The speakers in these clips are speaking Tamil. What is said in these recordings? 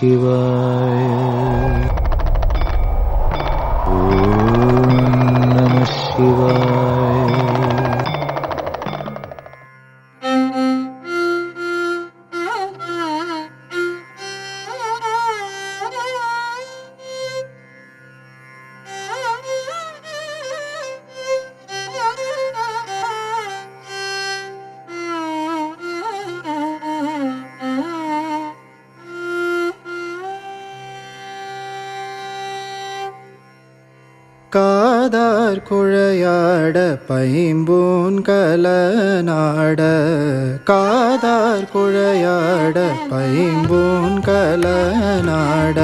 शिवाय காதார் குழையாட பைம்பூன் கலநாட காதார் குழையாட பைம்பூன் கலநாட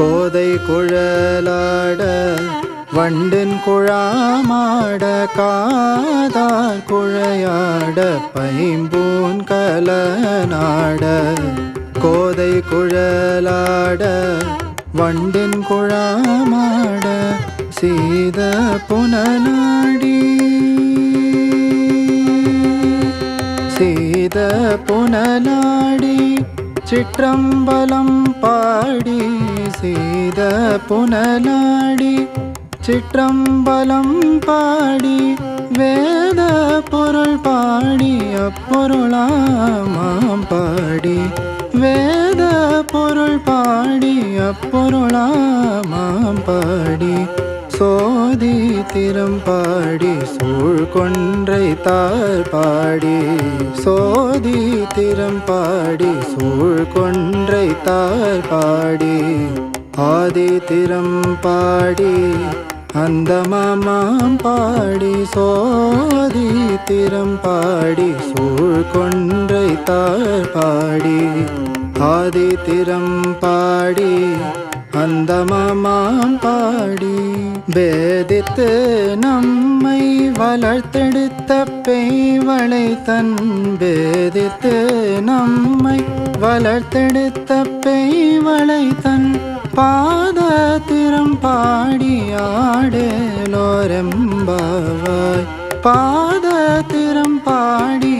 கோதை குழலாட வண்டின் குழாமாட காதார் குழையாட பைம்பூன் கலநாட கோதை குழலாட வண்டின் குழாமாட சீத புனநாடி சீத புனநாடி சிற்றம்பலம் பாடி சீத புனநாடி சிற்றம்பலம் பாடி வேத பொருள் பாடி அப்பொருளாமாம் பாடி வேத பொருள் பாடி அப்பொருளாமாம் பாடி. திறம் பாடி சூழ் கொன்றை தார் பாடி. சோதி திறம் பாடி சூழ் கொன்றை தார் பாடி. ஆதி திறம் பாடி அந்த மாமாம் பாடி. சோதி திறம் பாடி சூழ் கொன்றை தார் பாடி. ஆதி திறம் பாடி அந்த மாமாம் பாடி வேதித்து நம்மை வளர்த்தெடுத்த பெய்வளை தன் வேதித்து நம்மை வளர்த்தெடுத்த பெய்வளை தன் பாத திறம் பாடி பாத திறம் பாடி